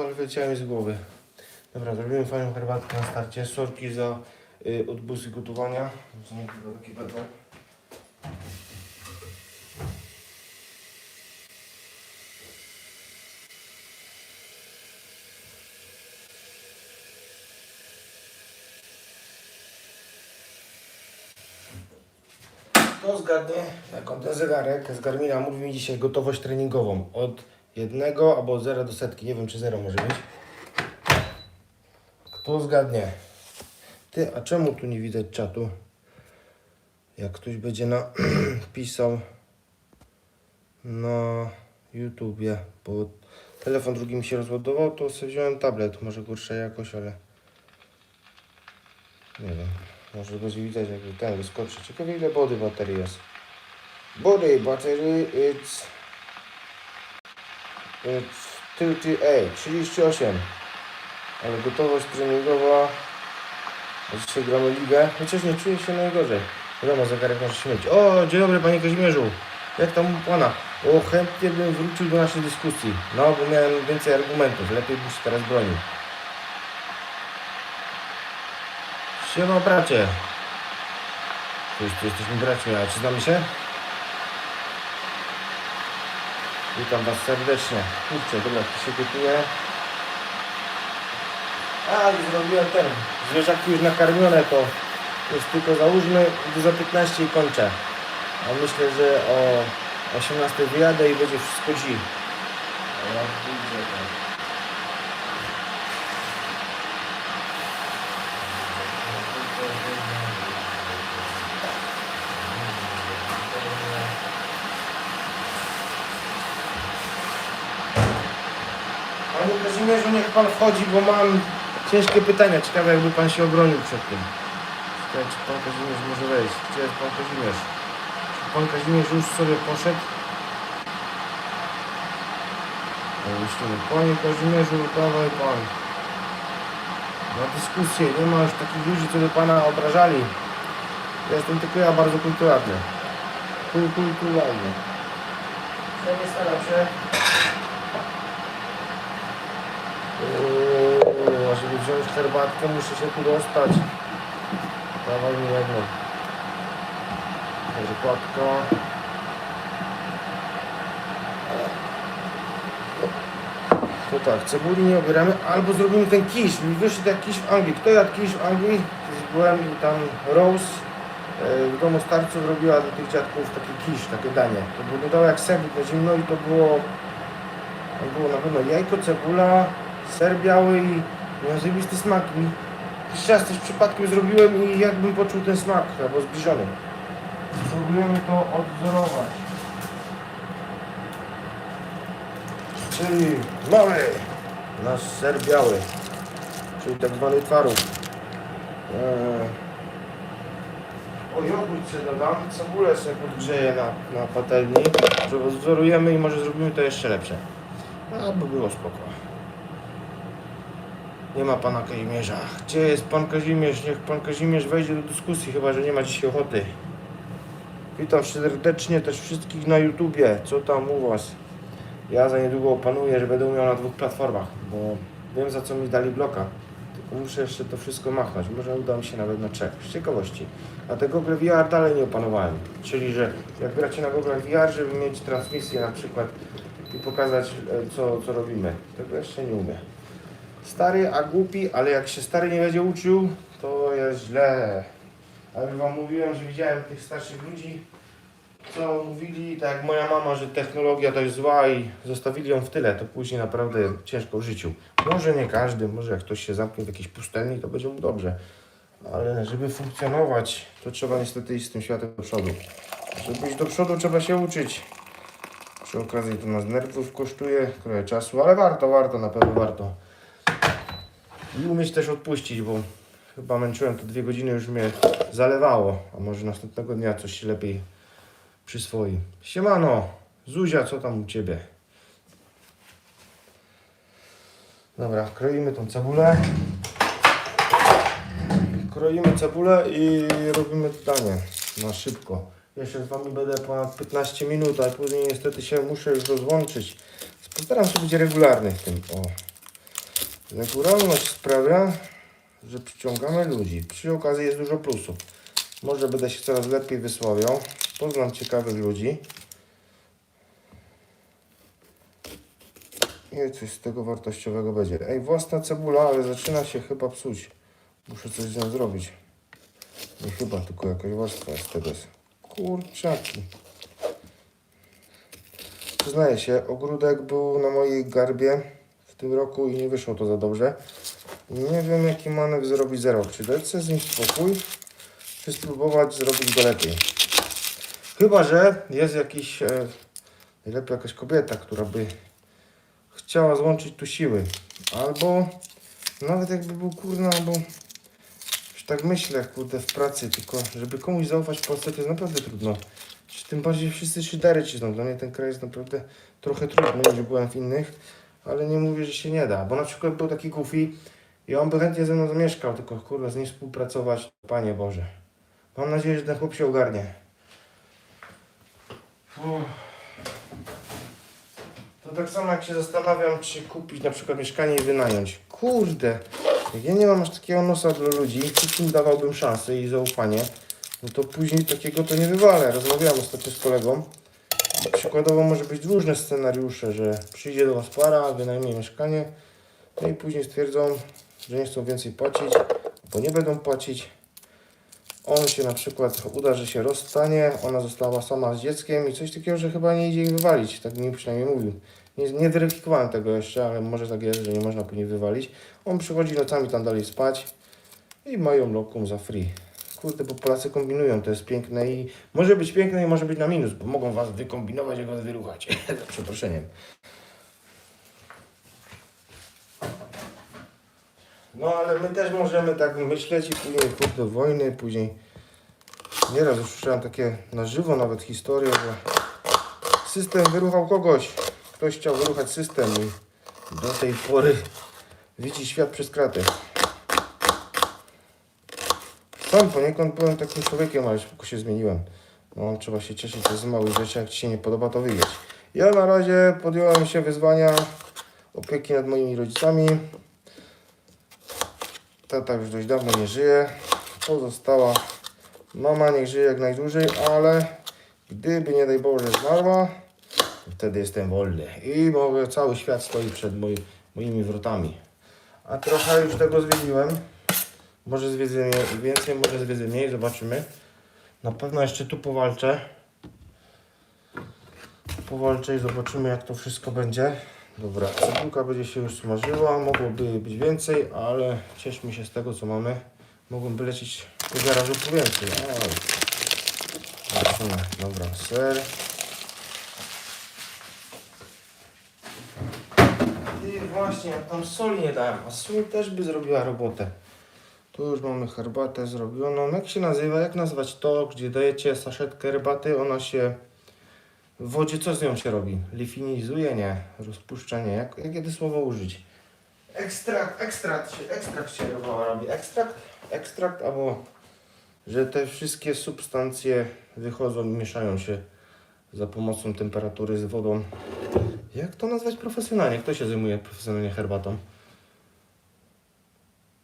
ale wyleciałem z głowy. Dobra, zrobimy fajną herbatkę na starcie. Sorki za y, odbusy gotowania. Z niego takie będą. Zgadnie, jaką ten zegarek z Garmina mówi mi dzisiaj gotowość treningową od jednego albo od zera do setki. Nie wiem, czy zero może być. Kto zgadnie? Ty, a czemu tu nie widać czatu? Jak ktoś będzie na pisał na YouTubie, bo telefon drugi mi się rozładował, to sobie wziąłem tablet, może gorsza jakość, ale nie wiem, może go widać jakby ten wyskoczy. Ciekawe ile body baterii jest. Body battery it's 38, 38. Ale gotowość treningowa. Dzisiaj gramy ligę. Chociaż nie czuję się najgorzej. Wiadomo, zegarek może mylić. O, dzień dobry panie Kazimierzu. Jak tam u pana? O, chętnie bym wrócił do naszej dyskusji. No, bo miałem więcej argumentów. Lepiej się teraz bronił. Siema bracie. Już tu jesteśmy braćmi, a czy znamy się? Witam was serdecznie. Kurczę, dobra, tu się gotuje. A, już zrobiłem ten. Zwierzaki już nakarmione, to jest tylko załóżmy za 15 i kończę. A myślę, że o 18 wyjadę i będzie wszystko dzi. A jak wyjdzie, to... Panie Kazimierzu, niech pan wchodzi, bo mam ciężkie pytania. Ciekawe, jakby pan się obronił przed tym. Czy pan Kazimierz może wejść. Gdzie jest pan Kazimierz? Czy pan Kazimierz już sobie poszedł? Panie Kazimierzu, dawaj pan. Na dyskusję, nie ma już takich ludzi, co by pana obrażali. Ja jestem tylko ja bardzo kulturalny. Kul, kulturalny. Ja nie staram się. Uuu, a żeby wziąć herbatkę, muszę się tu dostać. Dawaj mi jedno. Herbatka. To tak, cebuli nie obieramy, albo zrobimy ten kisz. Mi wyszedł jak kisz w Anglii. Kto jadł kisz w Anglii? Byłem tam Rose e, w domu starców robiła do tych dziadków taki kisz, takie danie. To wyglądało jak sernik na zimno i to było tam było na pewno jajko, cebula, ser biały i miał zajebisty smak. I jakiś też przypadkiem zrobiłem i jakbym poczuł ten smak, albo zbliżony. Spróbujemy to odwzorować. Czyli mamy nasz ser biały, czyli tak zwany twaróg. Eee, o jogurt sobie dodam, cebulę sobie podgrzeję na, na patelni, że i może zrobimy to jeszcze lepsze. A, by było spoko. Nie ma pana Kazimierza. Gdzie jest pan Kazimierz? Niech pan Kazimierz wejdzie do dyskusji, chyba że nie ma dzisiaj ochoty. Witam serdecznie też wszystkich na YouTubie. Co tam u was? Ja za niedługo opanuję, że będę umiał na dwóch platformach, bo wiem za co mi dali bloka. Tylko muszę jeszcze to wszystko machnąć. Może uda mi się nawet na trzech. Z ciekawości. A tego Google VR dalej nie opanowałem. Czyli, że jak gracie na Google VR, żeby mieć transmisję na przykład i pokazać e, co, co robimy. Tego jeszcze nie umiem. Stary, a głupi, ale jak się stary nie będzie uczył, to jest źle. Ale wam mówiłem, że widziałem tych starszych ludzi, co mówili, tak jak moja mama, że technologia to jest zła i zostawili ją w tyle, to później naprawdę ciężko w życiu. Może nie każdy, może jak ktoś się zamknie w jakiejś pustelni, to będzie mu dobrze. Ale żeby funkcjonować, to trzeba niestety iść z tym światem do przodu. Żeby iść do przodu, trzeba się uczyć. Przy okazji to nas nerwów kosztuje, trochę czasu, ale warto, warto, na pewno warto. I umieć też odpuścić, bo chyba męczyłem to dwie godziny, już mnie zalewało. A może następnego dnia coś się lepiej przyswoi. Siemano, Zuzia, co tam u Ciebie? Dobra, kroimy tą cebulę. Kroimy cebulę i robimy danie na szybko. Jeszcze z Wami będę ponad 15 minut, a później niestety się muszę już rozłączyć. Postaram się być regularny w tym. O. Naturalność sprawia, że przyciągamy ludzi. Przy okazji jest dużo plusów. Może będę się coraz lepiej wysławiał. Poznam ciekawych ludzi. I coś z tego wartościowego będzie. Ej, własna cebula, ale zaczyna się chyba psuć. Muszę coś z nią zrobić. Nie chyba, tylko jakaś warstwa jest tego. jest. Kurczaki. Przyznaję się, ogródek był na mojej garbie tym roku i nie wyszło to za dobrze. Nie wiem jaki manewr zrobić za rok. Czy dać sobie z nim spokój, czy spróbować zrobić go lepiej. Chyba, że jest jakiś, e, najlepiej jakaś kobieta, która by chciała złączyć tu siły. Albo nawet jakby był kurna, albo już tak myślę, kurde, w pracy, tylko żeby komuś zaufać w Polsce to jest naprawdę trudno. Tym bardziej wszyscy szydery cisną. Dla mnie ten kraj jest naprawdę trochę trudny, niż byłem w innych, ale nie mówię, że się nie da. Bo na przykład był taki Goofy i on by chętnie ze mną zamieszkał, tylko kurwa z nim współpracować, Panie Boże. Mam nadzieję, że ten chłop się ogarnie. Uff. To tak samo jak się zastanawiam, czy kupić na przykład mieszkanie i wynająć. Kurde, jak ja nie mam aż takiego nosa dla ludzi, wszystkim dawałbym szansę i zaufanie, no to później takiego to nie wywalę. Rozmawiałem ostatnio z kolegą. Przykładowo może być różne scenariusze, że przyjdzie do Was para, wynajmie mieszkanie, no i później stwierdzą, że nie chcą więcej płacić, bo nie będą płacić. On się na przykład uda, że się rozstanie, ona została sama z dzieckiem i coś takiego, że chyba nie idzie ich wywalić, tak mi przynajmniej mówił. Nie, nie weryfikowałem tego jeszcze, ale może tak jest, że nie można później wywalić. On przychodzi nocami tam dalej spać i mają lokum za free. Kurde, bo Polacy kombinują, to jest piękne i może być piękne i może być na minus, bo mogą was wykombinować i was wyruchać. Za przeproszeniem. No ale my też możemy tak myśleć i później kurde wojny, później nieraz już słyszałem takie na żywo nawet historie, że system wyruchał kogoś. Ktoś chciał wyruchać system i do tej pory widzi świat przez kratę. Sam poniekąd byłem takim człowiekiem, ale szybko się zmieniłem. No, trzeba się cieszyć z małych rzeczy, jak Ci się nie podoba, to wyjedź. Ja na razie podjąłem się wyzwania opieki nad moimi rodzicami. Tata już dość dawno nie żyje. Pozostała mama niech żyje jak najdłużej, ale gdyby nie daj Boże zmarła, wtedy jestem wolny i mogę, cały świat stoi przed moi, moimi wrotami. A trochę już tego zwiedziłem. Może zwiedzę mniej- więcej, może zwiedzę mniej, zobaczymy. Na pewno jeszcze tu powalczę. Powalczę i zobaczymy jak to wszystko będzie. Dobra, cebulka będzie się już smażyła, mogłoby być więcej, ale cieszmy się z tego co mamy. Mogłoby lecieć po garażu po więcej. Zobaczymy. Dobra, ser. I właśnie, tam soli nie dałem, a sól też by zrobiła robotę. Tu już mamy herbatę zrobioną. Jak się nazywa? Jak nazwać to, gdzie dajecie saszetkę herbaty? Ona się w wodzie, co z nią się robi? Lifinizuje? Nie. Rozpuszczenie. Jak, jakie to słowo użyć? Ekstrakt, ekstrakt się, ekstrakt się robi. Ekstrakt? Ekstrakt albo, że te wszystkie substancje wychodzą i mieszają się za pomocą temperatury z wodą. Jak to nazwać profesjonalnie? Kto się zajmuje profesjonalnie herbatą?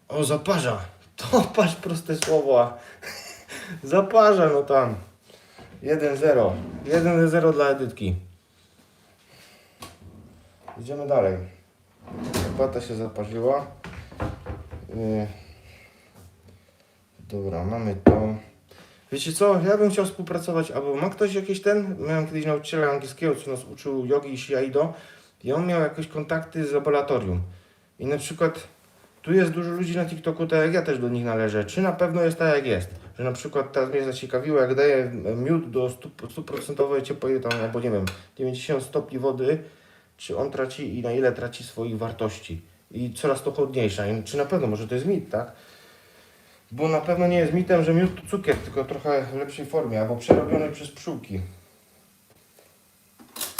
O, zaparza. To patrz proste słowo. zaparza, no tam. 1-0. 1-0 dla Edytki. Idziemy dalej. Herbata się zaparzyła. Yy. Dobra, mamy to. Wiecie co? Ja bym chciał współpracować, albo ma ktoś jakiś ten? Miałem kiedyś nauczyciela angielskiego, co nas uczył jogi i shiaido i on miał jakieś kontakty z laboratorium. I na przykład tu jest dużo ludzi na TikToku, tak jak ja też do nich należę. Czy na pewno jest tak jak jest? Że na przykład teraz mnie zaciekawiło, jak daję miód do 100% ciepłej tam, albo nie wiem, 90 stopni wody, czy on traci i na ile traci swoich wartości. I coraz to chłodniejsza. I Czy na pewno, może to jest mit, tak? Bo na pewno nie jest mitem, że miód to cukier, tylko trochę w lepszej formie, albo przerobiony przez pszczółki.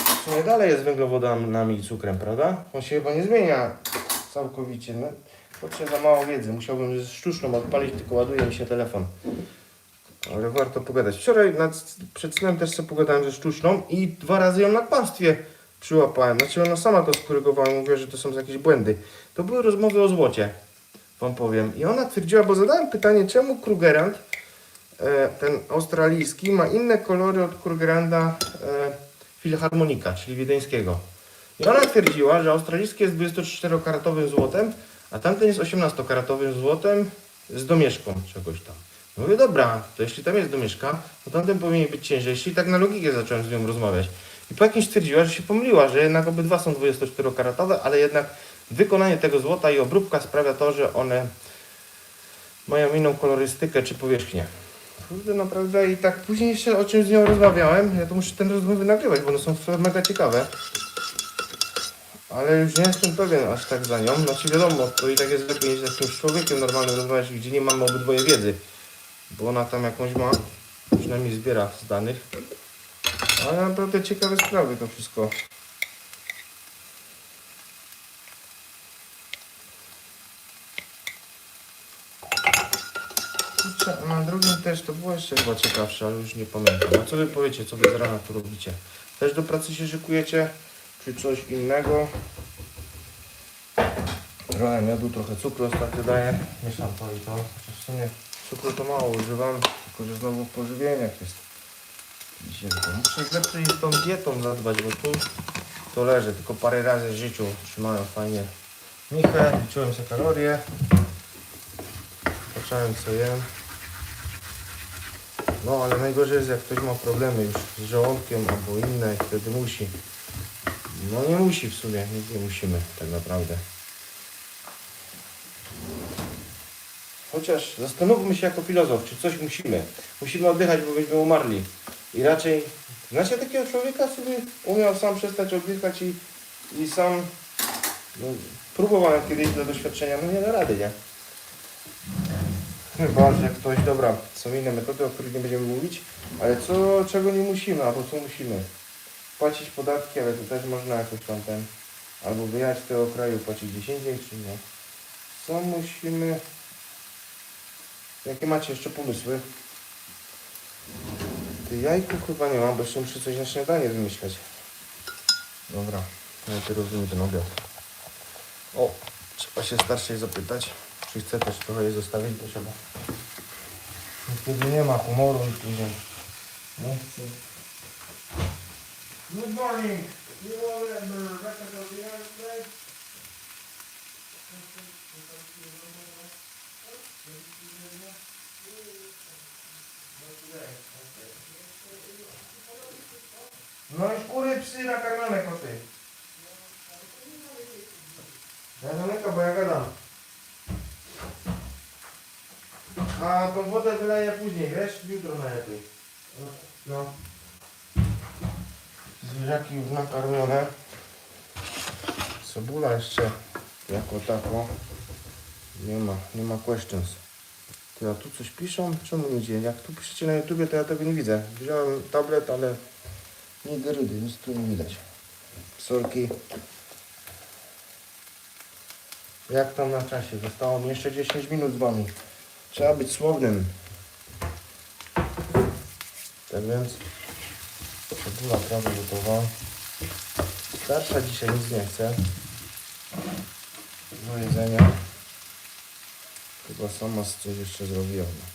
W sumie dalej jest węglowodanami i cukrem, prawda? On się chyba nie zmienia całkowicie. No, Kurczę, za mało wiedzy. Musiałbym sztuczną odpalić, tylko ładuje mi się telefon. Ale warto pogadać. Wczoraj nad, przed snem też sobie pogadałem ze sztuczną i dwa razy ją na kłamstwie przyłapałem. Znaczy ona sama to skorygowała, mówiła, że to są jakieś błędy. to były rozmowy o złocie, wam powiem. I ona twierdziła, bo zadałem pytanie, czemu Krugerrand, e, ten australijski, ma inne kolory od Krugerranda e, Filharmonika, czyli wiedeńskiego. I ona twierdziła, że australijski jest 24-karatowym złotem, a tamten jest 18-karatowym złotem z domieszką czegoś tam. Mówię, dobra, to jeśli tam jest domieszka, to tamten powinien być ciężejszy i tak na logikę zacząłem z nią rozmawiać. I po jakimś stwierdziła, że się pomyliła, że jednak obydwa są 24-karatowe, ale jednak wykonanie tego złota i obróbka sprawia to, że one mają inną kolorystykę czy powierzchnię. Kurde, naprawdę i tak później jeszcze o czymś z nią rozmawiałem, ja to muszę ten rozmowy nagrywać, bo one są mega ciekawe. Ale już nie jestem pewien aż tak za nią. Znaczy wiadomo, to i tak jest lepiej niż z jakimś człowiekiem normalnym rozmawiać, gdzie nie mamy obydwoje wiedzy. Bo ona tam jakąś ma, przynajmniej zbiera z danych. Ale naprawdę ciekawe sprawy to wszystko. Na drugim też to było jeszcze chyba ciekawsze, ale już nie pamiętam. A co wy powiecie, co wy z rana tu robicie? Też do pracy się szykujecie? Czy coś innego? Trochę miodu, trochę cukru ostatnio daję. Mieszam to i to. Chociaż w sumie cukru to mało używam, tylko że znowu w pożywieniach jest. Muszę lepiej tą dietą zadbać, bo tu to leży. Tylko parę razy w życiu trzymałem fajnie michę, liczyłem sobie kalorie. Patrzałem co jem. No ale najgorzej jest jak ktoś ma problemy już z żołądkiem albo inne wtedy musi. No nie musi w sumie, nic nie musimy tak naprawdę. Chociaż zastanówmy się jako filozof, czy coś musimy. Musimy oddychać, bo byśmy umarli. I raczej, znacie takiego człowieka, który umiał sam przestać oddychać i, i sam no, próbowałem kiedyś dla doświadczenia, no nie da rady, nie? Chyba, że ktoś, dobra, są inne metody, o których nie będziemy mówić, ale co, czego nie musimy, albo co musimy? Płacić podatki, ale to też można jakoś tam ten, albo wyjechać z tego kraju, płacić 10 dzień, czy nie? Co musimy... Jakie macie jeszcze pomysły? Ty jajku chyba nie mam, bo jeszcze muszę coś na śniadanie wymyślać. Dobra, ja ty rozumiem ten obiad. O, trzeba się starszej zapytać, czy chce też trochę jej zostawić, bo trzeba. Kiedy nie ma humoru nie chce. Good morning! You all remember breakfast of the States? No i kury, psy nakarmione koty. Ja zamykam, bo ja gadam. A tą wodę wyleję później, wiesz? Jutro najlepiej. No. Zwierzaki już nakarmione. Cebula jeszcze jako tako. Nie ma, nie ma questions. Ty, a tu coś piszą? Czemu nie dzieje? Jak tu piszecie na YouTubie, to ja tego nie widzę. Wziąłem tablet, ale nie rydy, nic tu nie widać. Sorki. Jak tam na czasie? Zostało mi jeszcze 10 minut z wami. Trzeba być słownym. Tak więc cebula prawie gotowa. Starsza dzisiaj nic nie chce. Do jedzenia. Chyba sama coś jeszcze zrobiła. no.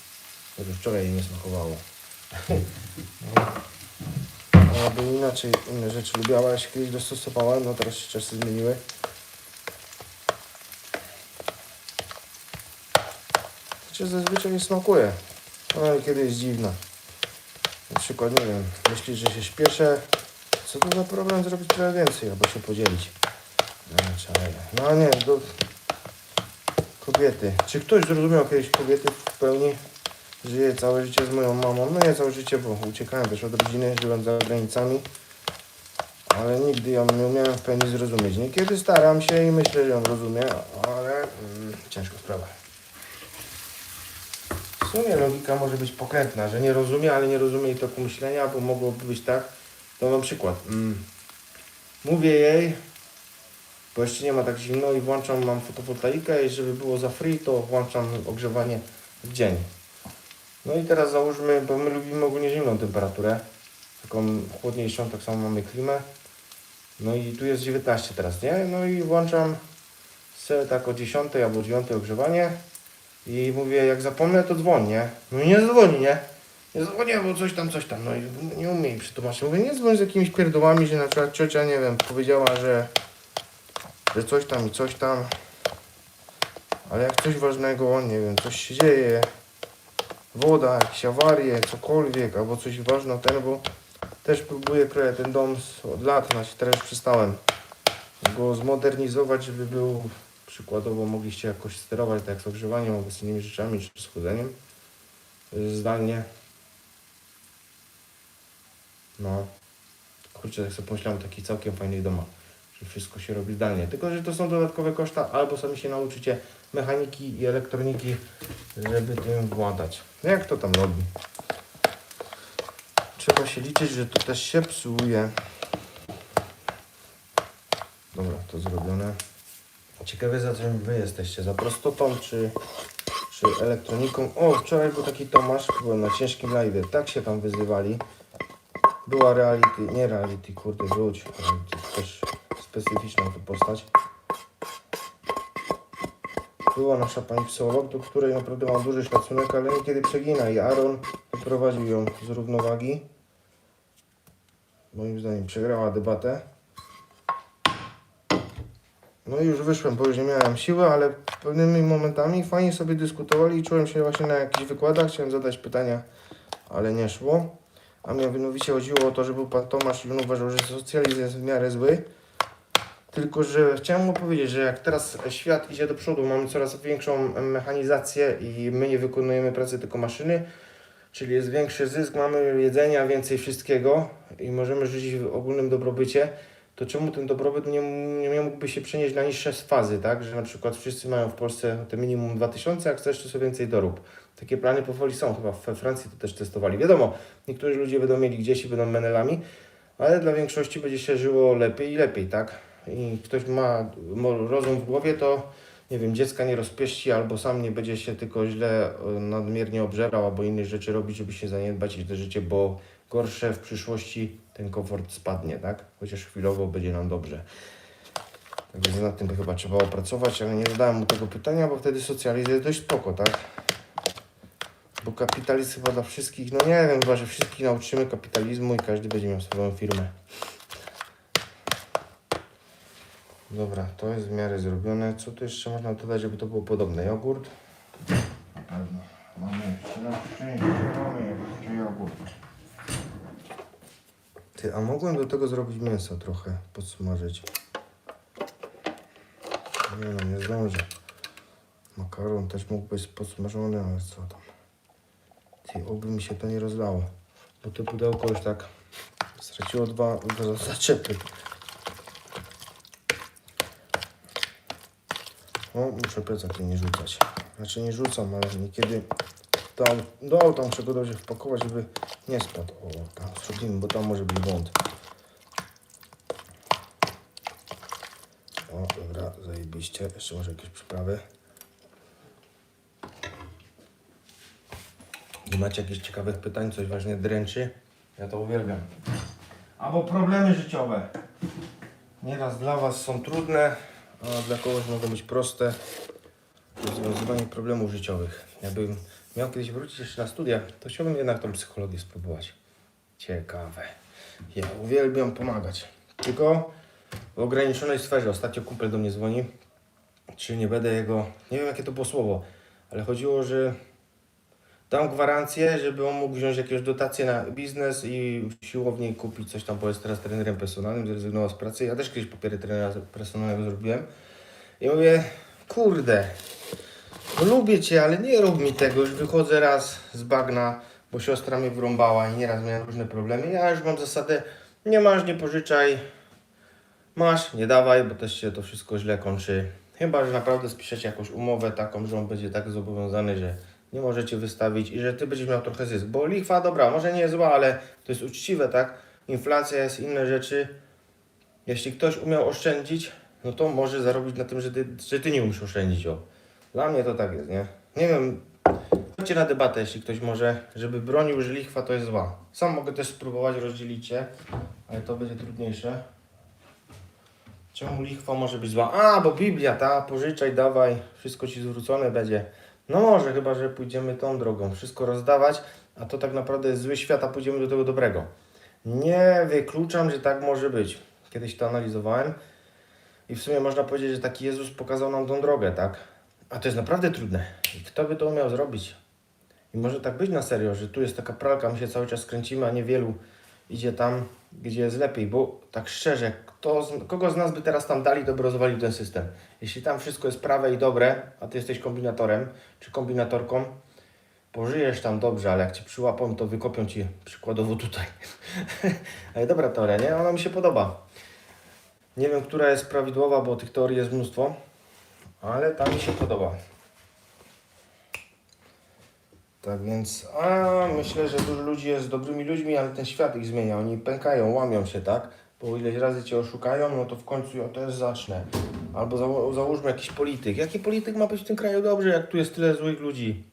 Chociaż wczoraj jej nie smakowało. No, bo inaczej inne rzeczy lubiała. Ja się kiedyś dostosowałem, no teraz się czasy zmieniły. Chociaż zazwyczaj nie smakuje. No i kiedy jest dziwna. Przykład, nie wiem, myślisz, że się śpieszę, co to za problem zrobić trochę więcej, albo się podzielić. No, no nie, do... kobiety. Czy ktoś zrozumiał kiedyś kobiety w pełni? Żyję całe życie z moją mamą. No nie całe życie, bo uciekałem też od rodziny, żyłem za granicami. Ale nigdy ją nie umiałem w pełni zrozumieć. Niekiedy staram się i myślę, że ją rozumiem, ale mm, ciężka sprawa. W sumie logika może być pokrętna, że nie rozumie, ale nie rozumie jej toku myślenia, bo mogłoby być tak. To mam przykład. Mm. Mówię jej, bo jeszcze nie ma tak zimno i włączam, mam fotowoltaikę i żeby było za free, to włączam ogrzewanie w dzień. No i teraz załóżmy, bo my lubimy ogólnie zimną temperaturę, taką chłodniejszą, tak samo mamy klimę. No i tu jest 19 teraz, nie? No i włączam Chcę tak o 10 albo 9 ogrzewanie i mówię, jak zapomnę, to dzwonię. No i nie dzwoni, nie? Nie dzwonię, bo coś tam, coś tam. No i nie umie jej przetłumaczyć. Mówię, nie dzwoń z jakimiś pierdołami, że na przykład ciocia, nie wiem, powiedziała, że, że coś tam i coś tam. Ale jak coś ważnego, nie wiem, coś się dzieje, woda, jakieś awarie, cokolwiek, albo coś ważnego, ten, bo też próbuję ten dom od lat, znaczy teraz przestałem go zmodernizować, żeby był przykładowo mogliście jakoś sterować tak jak z ogrzewaniem albo z innymi rzeczami, czy z chłodzeniem y, zdalnie. No, kurczę, tak sobie pomyślałem, taki całkiem fajny doma, że wszystko się robi zdalnie. Tylko, że to są dodatkowe koszta, albo sami się nauczycie mechaniki i elektroniki, żeby tym władać. No jak to tam robi? Trzeba się liczyć, że to też się psuje. Dobra, to zrobione. Ciekawe za czym wy jesteście, za prostotą czy, czy elektroniką. O, wczoraj był taki Tomasz, byłem na ciężkim live, tak się tam wyzywali. Była reality, nie reality, kurde, wróć. Też specyficzna to postać. Była nasza pani psycholog, do której naprawdę mam duży szacunek, ale niekiedy przegina i Aaron wyprowadził ją z równowagi. Moim zdaniem przegrała debatę. No i już wyszłem, bo już nie miałem siły, ale pewnymi momentami fajnie sobie dyskutowali i czułem się właśnie na jakichś wykładach. Chciałem zadać pytania, ale nie szło. A mianowicie chodziło o to, że był pan Tomasz i on uważał, że socjalizm jest w miarę zły. Tylko, że chciałem mu powiedzieć, że jak teraz świat idzie do przodu, mamy coraz większą mechanizację i my nie wykonujemy pracy, tylko maszyny, czyli jest większy zysk, mamy jedzenia, więcej wszystkiego i możemy żyć w ogólnym dobrobycie, to czemu ten dobrobyt nie, nie mógłby się przenieść na niższe fazy, tak? Że na przykład wszyscy mają w Polsce te minimum 2000, jak chcesz, to sobie więcej dorób. Takie plany powoli są, chyba we Francji to też testowali. Wiadomo, niektórzy ludzie będą mieli gdzieś i będą menelami, ale dla większości będzie się żyło lepiej i lepiej, tak? I ktoś ma rozum w głowie, to nie wiem, dziecka nie rozpieści, albo sam nie będzie się tylko źle e, nadmiernie obżerał, albo inne rzeczy robić, żeby się zaniedbać i to życie było gorsze w przyszłości, ten komfort spadnie, tak? Chociaż chwilowo będzie nam dobrze. Tak więc nad tym chyba trzeba opracować, ale nie zadałem mu tego pytania, bo wtedy socjalizm jest dość spoko, tak? Bo kapitalizm chyba dla wszystkich, no nie wiem, chyba, że wszystkich nauczymy kapitalizmu i każdy będzie miał swoją firmę. Dobra, to jest w miarę zrobione. Co tu jeszcze można dodać, żeby to było podobne? Jogurt? Na pewno. Mamy jeszcze mamy jeszcze jogurt. Ty, a mogłem do tego zrobić mięso trochę, podsmażyć. Nie no, nie zdążę. Makaron też mógł być podsmażony, ale co tam. Ty, oby mi się to nie rozlało. Bo to pudełko już tak straciło dwa, dwa zaczepy. O, muszę plecak nie rzucać. Znaczy nie rzucam, ale niekiedy tam, do auta muszę go dobrze wpakować, żeby nie spadł. O, zrobimy, bo tam może być błąd. O, dobra, zajebiście. Jeszcze może jakieś przyprawy. Nie macie jakichś ciekawych pytań, coś właśnie dręczy? Ja to uwielbiam. Albo problemy życiowe. Nieraz dla Was są trudne, a dla kogoś mogą być proste. Rozwiązywanie problemów życiowych. Jakbym miał kiedyś wrócić jeszcze na studia, to chciałbym jednak tą psychologię spróbować. Ciekawe. Ja uwielbiam pomagać. Tylko w ograniczonej sferze. Ostatnio kumpel do mnie dzwoni, czy nie będę jego, nie wiem jakie to było słowo, ale chodziło, że dam gwarancję, żeby on mógł wziąć jakieś dotacje na biznes i w siłowni kupić coś tam, bo jest teraz trenerem personalnym, zrezygnował z pracy. Ja też kiedyś papiery trenera personalnego zrobiłem. I mówię, kurde, lubię Cię, ale nie rób mi tego, już wychodzę raz z bagna, bo siostra mnie wrąbała i nieraz miałem różne problemy. Ja już mam zasadę, nie masz, nie pożyczaj, masz, nie dawaj, bo też się to wszystko źle kończy. Chyba, że naprawdę spiszecie jakąś umowę taką, że on będzie tak zobowiązany, że nie możecie wystawić i że Ty będziesz miał trochę zysk. Bo lichwa, dobra, może nie jest zła, ale to jest uczciwe, tak? Inflacja jest, inne rzeczy. Jeśli ktoś umiał oszczędzić, no to może zarobić na tym, że ty, że ty nie umiesz oszczędzić. O. Dla mnie to tak jest, nie? Nie wiem. Chodźcie na debatę, jeśli ktoś może, żeby bronił, że lichwa to jest zła. Sam mogę też spróbować rozdzielić ale to będzie trudniejsze. Czemu lichwa może być zła? A, bo Biblia, ta, pożyczaj, dawaj, wszystko ci zwrócone będzie. No może, chyba że pójdziemy tą drogą, wszystko rozdawać, a to tak naprawdę jest zły świat, a pójdziemy do tego dobrego. Nie wykluczam, że tak może być. Kiedyś to analizowałem i w sumie można powiedzieć, że taki Jezus pokazał nam tą drogę, tak? A to jest naprawdę trudne. I kto by to umiał zrobić? I może tak być na serio, że tu jest taka pralka, my się cały czas kręcimy, a niewielu idzie tam, gdzie jest lepiej, bo tak szczerze, kto kogo z nas by teraz tam dali, by rozwalił ten system. Jeśli tam wszystko jest prawe i dobre, a ty jesteś kombinatorem czy kombinatorką, pożyjesz tam dobrze, ale jak cię przyłapą, to wykopią ci przykładowo tutaj. ale dobra teoria, nie? Ona mi się podoba. Nie wiem, która jest prawidłowa, bo tych teorii jest mnóstwo, ale ta mi się podoba. Tak więc, a myślę, że dużo ludzi jest dobrymi ludźmi, ale ten świat ich zmienia. Oni pękają, łamią się, tak? Bo ileś razy cię oszukają, no to w końcu ja też zacznę. Albo załóżmy jakiś polityk. Jaki polityk ma być w tym kraju dobrze, jak tu jest tyle złych ludzi?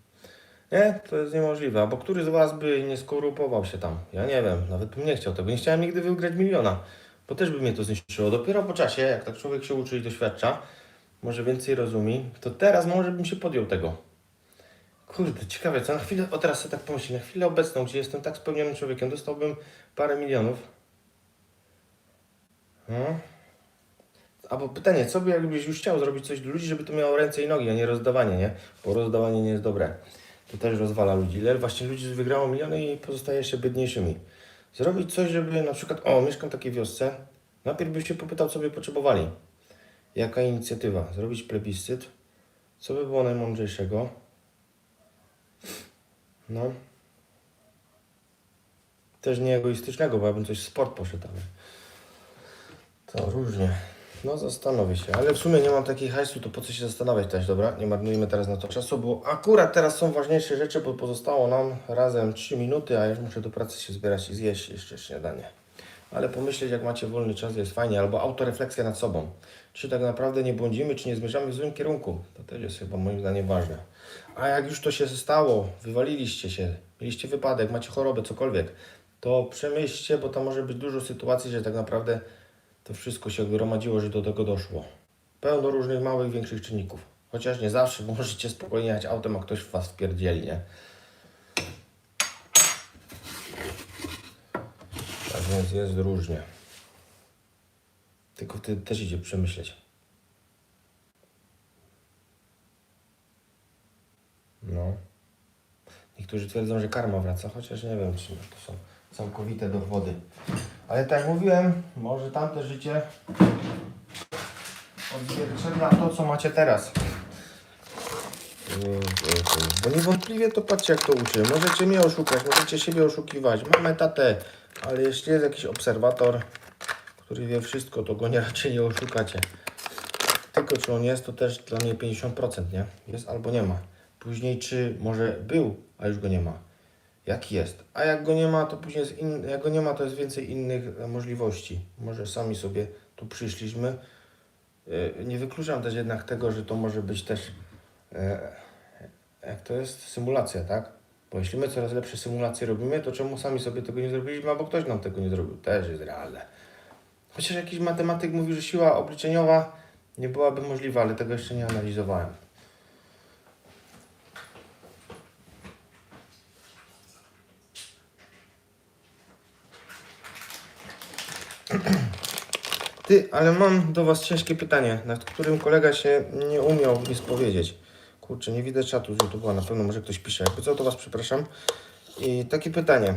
Nie? To jest niemożliwe. Bo który z Was by nie skorupował się tam? Ja nie wiem, nawet bym nie chciał tego. Nie chciałem nigdy wygrać miliona, bo też by mnie to zniszczyło. Dopiero po czasie, jak tak człowiek się uczy i doświadcza, może więcej rozumie, to teraz może bym się podjął tego. Kurde, ciekawe, co na chwilę, o teraz sobie tak pomyślę, na chwilę obecną, gdzie jestem tak spełnionym człowiekiem, dostałbym parę milionów. No. Albo pytanie, co by jakbyś już chciał zrobić coś dla ludzi, żeby to miało ręce i nogi, a nie rozdawanie, nie? Bo rozdawanie nie jest dobre. To też rozwala ludzi. Ile właśnie ludzi wygrało miliony i pozostaje jeszcze biedniejszymi. Zrobić coś, żeby na przykład, o, mieszkam w takiej wiosce, najpierw byś się popytał, co by potrzebowali. Jaka inicjatywa? Zrobić plebiscyt. Co by było najmądrzejszego? No. Też nie egoistycznego, bo ja bym coś w sport poszedł, ale to różnie. No zastanowię się, ale w sumie nie mam takiej hajsu, to po co się zastanawiać też, dobra? Nie marnujmy teraz na to czasu, bo akurat teraz są ważniejsze rzeczy, bo pozostało nam razem 3 minuty, a już muszę do pracy się zbierać i zjeść jeszcze śniadanie. Ale pomyśleć, jak macie wolny czas, jest fajnie, albo autorefleksja nad sobą. Czy tak naprawdę nie błądzimy, czy nie zmierzamy w złym kierunku? To też jest chyba moim zdaniem ważne. A jak już to się stało, wywaliliście się, mieliście wypadek, macie chorobę, cokolwiek, to przemyślcie, bo tam może być dużo sytuacji, że tak naprawdę to wszystko się gromadziło, że do tego doszło. Pełno różnych małych, większych czynników. Chociaż nie zawsze, możecie spokojnie jechać autem, a ktoś w was wpierdzieli, nie? Więc jest różnie. Tylko wtedy też idzie przemyśleć. No. Niektórzy twierdzą, że karma wraca, chociaż nie wiem, czy to są całkowite dowody. Ale tak jak mówiłem, może tamte życie odzwierciedla to, co macie teraz. Bo niewątpliwie to patrzcie, jak to uczy. Możecie mnie oszukać, możecie siebie oszukiwać. Mamy tatę, ale jeśli jest jakiś obserwator, który wie wszystko, to go nie raczej nie oszukacie. Tylko czy on jest, to też dla mnie 50%, nie? Jest albo nie ma. Później czy może był, a już go nie ma. Jaki jest. A jak go nie ma, to później jest in... jak go nie ma, to jest więcej innych e, możliwości. Może sami sobie tu przyszliśmy. E, Nie wykluczam też jednak tego, że to może być też e, jak to jest symulacja, tak? Bo jeśli my coraz lepsze symulacje robimy, to czemu sami sobie tego nie zrobiliśmy, albo ktoś nam tego nie zrobił? Też jest realne. Chociaż jakiś matematyk mówił, że siła obliczeniowa nie byłaby możliwa, ale tego jeszcze nie analizowałem. Ty, ale mam do Was ciężkie pytanie, nad którym kolega się nie umiał nic powiedzieć. Kurczę, nie widzę czatu z YouTube'a, na pewno może ktoś pisze. Jakby co, to Was przepraszam. I takie pytanie.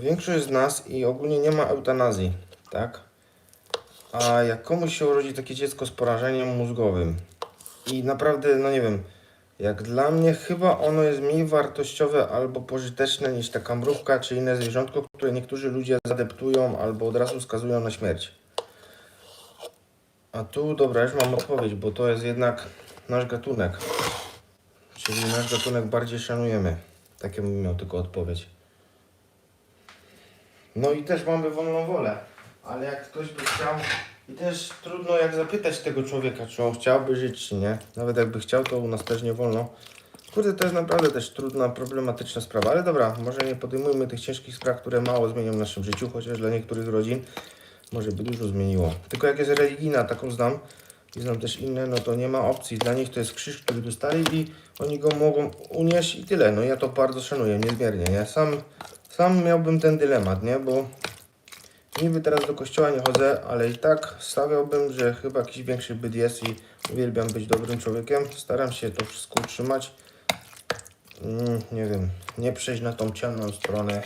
Większość z nas i ogólnie nie ma eutanazji, tak? A jak komuś się urodzi takie dziecko z porażeniem mózgowym i naprawdę, no nie wiem, jak dla mnie chyba ono jest mniej wartościowe albo pożyteczne niż taka mrówka czy inne zwierzątko, które niektórzy ludzie zadeptują albo od razu skazują na śmierć. A tu, dobra, już mam odpowiedź, bo to jest jednak nasz gatunek. Czyli nasz gatunek bardziej szanujemy. Takie bym miał tylko odpowiedź. No i też mamy wolną wolę, ale jak ktoś by chciał, i też trudno jak zapytać tego człowieka, czy on chciałby żyć, czy nie. Nawet jakby chciał, to u nas też nie wolno. Kurde, to jest naprawdę też trudna, problematyczna sprawa, ale dobra, może nie podejmujmy tych ciężkich spraw, które mało zmienią w naszym życiu, chociaż dla niektórych rodzin może by dużo zmieniło. Tylko jak jest religijna, taką znam i znam też inne, no to nie ma opcji. Dla nich to jest krzyż, który dostali i oni go mogą unieść i tyle. No ja to bardzo szanuję, niezmiernie, nie? Sam, sam miałbym ten dylemat, nie? Bo niby teraz do kościoła nie chodzę, ale i tak stawiałbym, że chyba jakiś większy byt jest i uwielbiam być dobrym człowiekiem. Staram się to wszystko utrzymać. Mm, nie wiem, nie przejść na tą ciemną stronę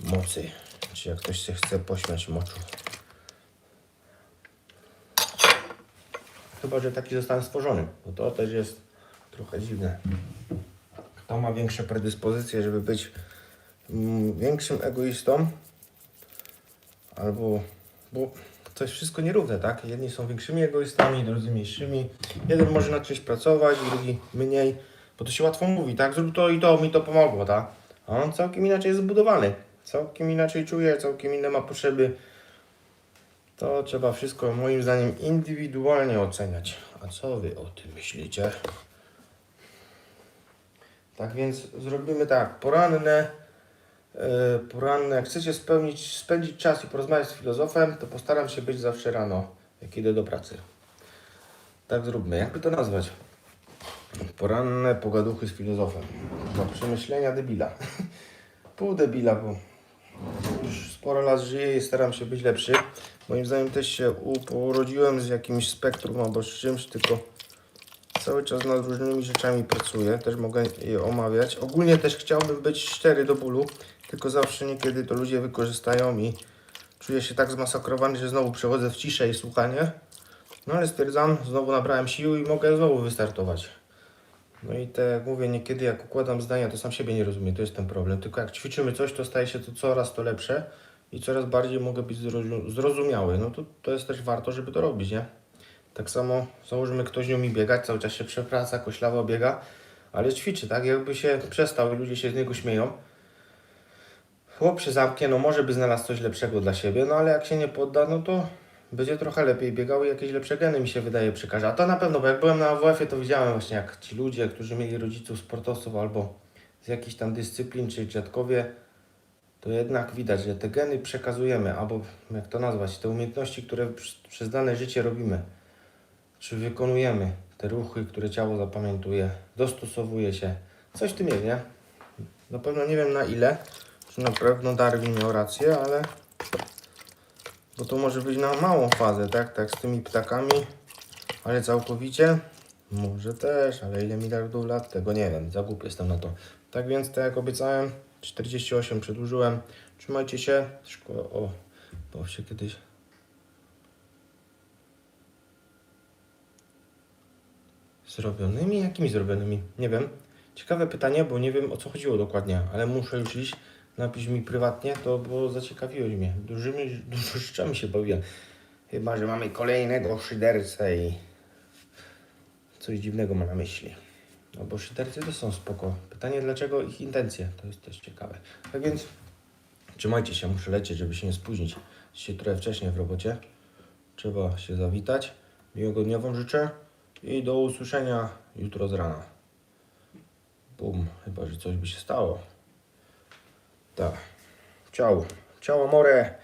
mocy. Czy jak ktoś się chce pośmiać moczu. Że taki zostałem stworzony, bo to też jest trochę dziwne. Kto ma większe predyspozycje, żeby być mm, większym egoistą, albo, bo to jest wszystko nierówne, tak? Jedni są większymi egoistami, drudzy mniejszymi. Jeden może na czymś pracować, drugi mniej, bo to się łatwo mówi, tak? Zrób to i to, mi to pomogło, tak? A on całkiem inaczej jest zbudowany, całkiem inaczej czuje, całkiem inne ma potrzeby. To trzeba wszystko moim zdaniem indywidualnie oceniać. A co wy o tym myślicie? Tak więc zrobimy tak, poranne, e, poranne, jak chcecie spełnić, spędzić czas i porozmawiać z filozofem, to postaram się być zawsze rano, jak idę do pracy. Tak zróbmy. Jakby to nazwać? Poranne pogaduchy z filozofem. Chyba przemyślenia debila. Pół debila, bo już sporo lat żyję i staram się być lepszy. Moim zdaniem też się uporodziłem z jakimś spektrum albo z czymś, tylko cały czas nad różnymi rzeczami pracuję. Też mogę je omawiać. Ogólnie też chciałbym być szczery do bólu, tylko zawsze niekiedy to ludzie wykorzystają i czuję się tak zmasakrowany, że znowu przechodzę w ciszę i słuchanie. No ale stwierdzam, znowu nabrałem sił i mogę znowu wystartować. No i tak jak mówię, niekiedy jak układam zdania, to sam siebie nie rozumiem, to jest ten problem. Tylko jak ćwiczymy coś, to staje się to coraz to lepsze i coraz bardziej mogę być zrozum- zrozumiały. No to, to jest też warto, żeby to robić, nie? Tak samo załóżmy, ktoś nie umie biegać, cały czas się przepraca, koślawo biega, ale ćwiczy, tak? Jakby się przestał i ludzie się z niego śmieją. Chłop się zamknie, no może by znalazł coś lepszego dla siebie, no ale jak się nie podda, no to będzie trochę lepiej biegał i jakieś lepsze geny mi się wydaje przekaże. A to na pewno, bo jak byłem na AWF-ie, to widziałem właśnie jak ci ludzie, którzy mieli rodziców sportowców albo z jakichś tam dyscyplin, czy dziadkowie, to jednak widać, że te geny przekazujemy, albo jak to nazwać, te umiejętności, które przez dane życie robimy, czy wykonujemy, te ruchy, które ciało zapamiętuje, dostosowuje się. Coś w tym jest, nie? Na pewno nie wiem na ile, czy na pewno Darwin miał rację, ale bo to może być na małą fazę, tak? Tak z tymi ptakami, ale całkowicie może też, ale ile miliardów lat, tego nie wiem, za głupi jestem na to. Tak więc, tak jak obiecałem, 48 przedłużyłem. Trzymajcie się. Szkoda, o, baw się kiedyś. Zrobionymi? Jakimi zrobionymi? Nie wiem. Ciekawe pytanie, bo nie wiem o co chodziło dokładnie, ale muszę już iść. Napisz mi prywatnie, to bo zaciekawiłeś mnie. Dużymi, dużo rzeczami się bawiłem. Chyba, że mamy kolejnego szydercę i coś dziwnego ma na myśli. No bo szydercy to są spoko. Pytanie, dlaczego ich intencje? To jest też ciekawe. Tak więc trzymajcie się, muszę lecieć, żeby się nie spóźnić. Dzisiaj trochę wcześniej w robocie. Trzeba się zawitać. Miłego dnia Wam życzę i do usłyszenia jutro z rana. Bum, chyba, że coś by się stało. Tak. Ciao. Ciao amore.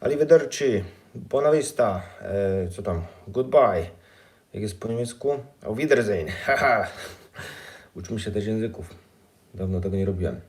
Arrivederci. Buona vista. E, co tam? Goodbye. Jak jest po niemiecku? Auf Wiedersehen. Haha. Uczmy się też języków. Dawno tego nie robiłem.